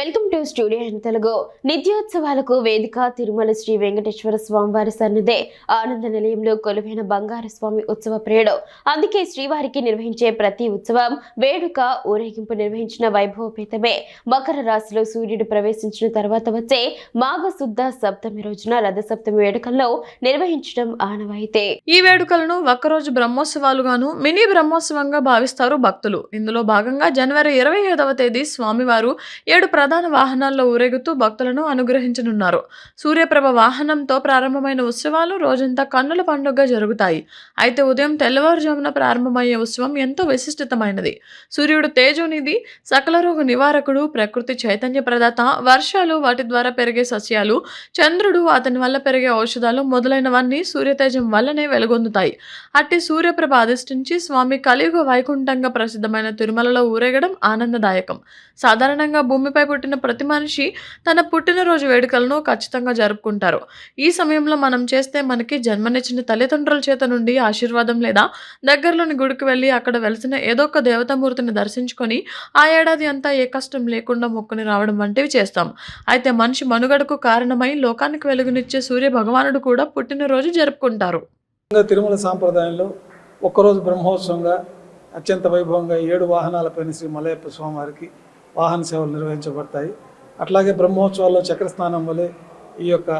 Welcome to studio in Telugu. నిత్యోత్సవాలకు వేదిక తిరుమల శ్రీ వెంకటేశ్వర స్వామివారి సన్నిధే. ఆనంద నిలయంలో కొలువైన బంగారు స్వామి ఉత్సవ ప్రియుడు అందుకే శ్రీవారికి నిర్వహించే ప్రతి ఉత్సవం వేడుక ఊరేగింపు నిర్వహించిన వైభవపేతమే. మకర రాశిలో సూర్యుడు ప్రవేశించిన తర్వాత వచ్చే మాఘశుద్ధ సప్తమి రోజున రథసప్తమి వేడుకల్లో నిర్వహించడం ఆనవాయితే. ఈ వేడుకలను ఒక్కరోజు బ్రహ్మోత్సవాలుగాను మినీ బ్రహ్మోత్సవంగా భావిస్తారు భక్తులు. ఇందులో భాగంగా జనవరి ఇరవై ఐదవ తేదీ స్వామివారు ఏడు ప్రధాన ప్రధాన వాహనాల్లో ఊరేగుతూ భక్తులను అనుగ్రహించనున్నారు. సూర్యప్రభ వాహనంతో ప్రారంభమైన ఉత్సవాలు రోజంతా కన్నుల పండుగగా జరుగుతాయి. అయితే ఉదయం తెల్లవారుజామున ప్రారంభమయ్యే ఉత్సవం ఎంతో విశిష్టతమైనది సూర్యుడు తేజోనిధి సకల రోగ నివారకుడు ప్రకృతి చైతన్య ప్రదాత వర్షాలు వాటి ద్వారా పెరిగే సస్యాలు చంద్రుడు అతని వల్ల పెరిగే ఔషధాలు మొదలైనవన్నీ సూర్యతేజం వల్లనే వెలుగొందుతాయి. అట్టి సూర్యప్రభ అధిష్ఠించి స్వామి కలియుగ వైకుంఠంగా ప్రసిద్ధమైన తిరుమలలో ఊరేగడం ఆనందదాయకం. సాధారణంగా భూమిపై పుట్టిన ప్రతి మనిషి తన పుట్టినరోజు వేడుకలను ఖచ్చితంగా జరుపుకుంటారు. ఈ సమయంలో మనం చేస్తే మనకి జన్మనిచ్చిన తల్లిదండ్రుల చేత నుండి ఆశీర్వాదం లేదా దగ్గరలోని గుడికి వెళ్ళి అక్కడ వెలిసిన ఏదో ఒక దేవతామూర్తిని దర్శించుకొని ఆ ఏడాది అంతా ఏ కష్టం లేకుండా మొక్కుని రావడం వంటివి చేస్తాం. అయితే మనిషి మనుగడకు కారణమై లోకానికి వెలుగునిచ్చే సూర్య భగవానుడు కూడా పుట్టినరోజు జరుపుకుంటారు. తిరుమల సాంప్రదాయంలో ఒక్కరోజు బ్రహ్మోత్సవంగా అత్యంత వైభవంగా ఏడు వాహనాలపైన శ్రీ మలయప్ప స్వామివారికి వాహన సేవలు నిర్వహించబడతాయి. అట్లాగే బ్రహ్మోత్సవాల్లో చక్రస్నానం వలె ఈ యొక్క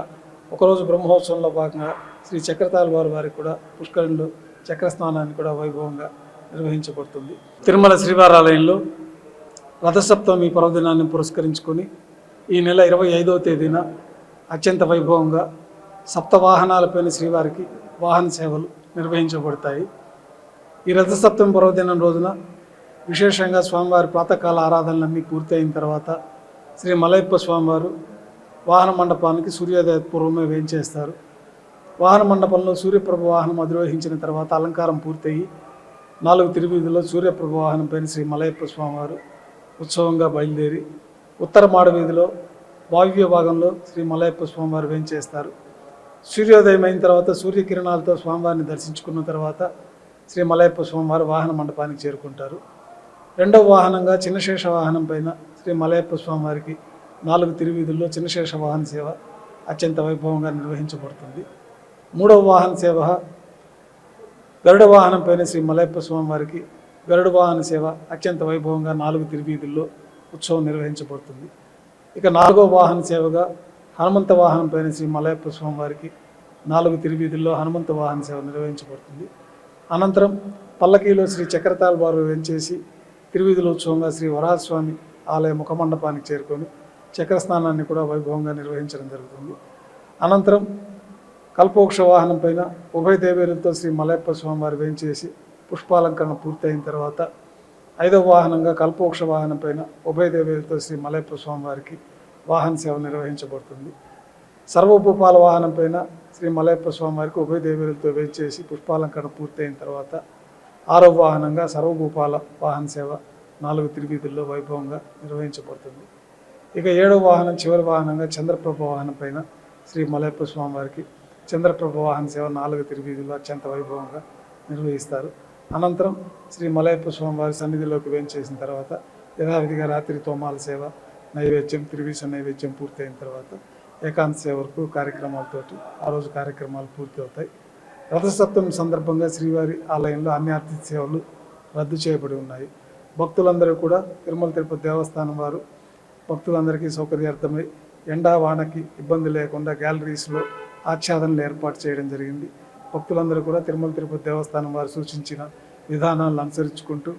ఒకరోజు బ్రహ్మోత్సవంలో భాగంగా శ్రీ చక్రతాళ్ వారి వారికి కూడా పుష్కరంలో చక్రస్నానాన్ని కూడా వైభవంగా నిర్వహించబడుతుంది. తిరుమల శ్రీవారాలయంలో రథసప్తమి పర్వదినాన్ని పురస్కరించుకొని ఈ నెల ఇరవై ఐదవ తేదీన అత్యంత వైభవంగా సప్త వాహనాలపైన శ్రీవారికి వాహన సేవలు నిర్వహించబడతాయి. ఈ రథసప్తమి పర్వదినం రోజున విశేషంగా స్వామివారి ప్రాతకాల ఆరాధనలన్నీ పూర్తయిన తర్వాత శ్రీ మలయప్ప స్వామివారు వాహన మండపానికి సూర్యోదయ పూర్వమే వేయించేస్తారు వాహన మండపంలో సూర్యప్రభ వాహనం అధిరోహించిన తర్వాత అలంకారం పూర్తయి నాలుగు తిరువీధుల్లో సూర్యప్రభ వాహనం పైన శ్రీ మలయప్ప స్వామివారు ఉత్సవంగా బయలుదేరి ఉత్తర మాడవీధిలో వాయువ్య భాగంలో శ్రీ మలయప్ప స్వామివారు వేయించేస్తారు సూర్యోదయం అయిన తర్వాత సూర్యకిరణాలతో స్వామివారిని దర్శించుకున్న తర్వాత శ్రీ మలయప్ప స్వామివారు వాహన మండపానికి చేరుకుంటారు. రెండవ వాహనంగా చిన్నశేష వాహనం పైన శ్రీ మలయప్ప స్వామివారికి నాలుగు తిరువీధుల్లో చిన్నశేష వాహన సేవ అత్యంత వైభవంగా నిర్వహించబడుతుంది. మూడవ వాహన సేవ గరుడ వాహనం పైన శ్రీ మలయప్ప స్వామివారికి గరుడ వాహన సేవ అత్యంత వైభవంగా నాలుగు తిరువీధుల్లో ఉత్సవం నిర్వహించబడుతుంది. ఇక నాలుగవ వాహన సేవగా హనుమంత వాహనం పైన శ్రీ మలయప్ప స్వామివారికి నాలుగు తిరువీధుల్లో హనుమంత వాహన సేవ నిర్వహించబడుతుంది. అనంతరం పల్లకీలో శ్రీ చక్రతాళ్ వారు వెంచేసి తిరువీధుల శ్రీ వరాహస్వామి ఆలయ ముఖమండపానికి చేరుకొని చక్రస్నానాన్ని కూడా వైభవంగా నిర్వహించడం జరుగుతుంది. అనంతరం కల్పోక్ష వాహనం పైన ఉభయ దేవేరులతో శ్రీ మలయప్ప స్వామివారి వేయించేసి పుష్పాలంకరణ పూర్తయిన తర్వాత ఐదవ వాహనంగా కల్పోక్ష వాహనం పైన ఉభయ దేవేరులతో శ్రీ మలయప్ప స్వామివారికి వాహన సేవ నిర్వహించబడుతుంది. సర్వోపపాల వాహనం పైన శ్రీ మలయప్ప స్వామివారికి ఉభయ దేవేరులతో వేయించేసి పుష్పాలంకరణ పూర్తయిన తర్వాత ఆరో వాహనంగా సర్వభూపాల వాహన సేవ నాలుగు తిరువీధుల్లో వైభవంగా నిర్వహించబడుతుంది. ఇక ఏడవ వాహనం చివరి వాహనంగా చంద్రప్రభ వాహనం పైన శ్రీ మలయప్ప స్వామివారికి చంద్రప్రభ వాహన సేవ నాలుగు తిరువీధుల్లో అత్యంత వైభవంగా నిర్వహిస్తారు. అనంతరం శ్రీ మలయప్ప స్వామివారి సన్నిధిలోకి వేంచేసిన తర్వాత యథావిధిగా రాత్రి తోమాల సేవ నైవేద్యం త్రివీస నైవేద్యం పూర్తయిన తర్వాత ఏకాంత సేవ వరకు కార్యక్రమాలతోటి ఆ రోజు కార్యక్రమాలు పూర్తి అవుతాయి. రథసప్తమి సందర్భంగా శ్రీవారి ఆలయంలో అన్ని ఆర్థిక సేవలు రద్దు చేయబడి ఉన్నాయి. భక్తులందరూ కూడా తిరుమల తిరుపతి దేవస్థానం వారు భక్తులందరికీ సౌకర్యార్థమై ఎండా వానకి ఇబ్బంది లేకుండా గ్యాలరీస్లో ఆచ్ఛాదనలు ఏర్పాటు చేయడం జరిగింది. భక్తులందరూ కూడా తిరుమల తిరుపతి దేవస్థానం వారు సూచించిన విధానాలను అనుసరించుకుంటూ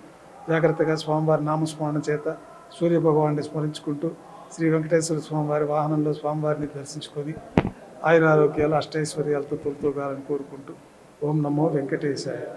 జాగ్రత్తగా స్వామివారి నామస్మరణ చేత సూర్య భగవాన్ని స్మరించుకుంటూ శ్రీ వెంకటేశ్వర స్వామివారి వాహనంలో స్వామివారిని దర్శించుకొని ఆయురారోగ్యాలు అష్టైశ్వర్యాలతో తొలుతూగాలని కోరుకుంటూ ఓం నమో వెంకటేశాయ.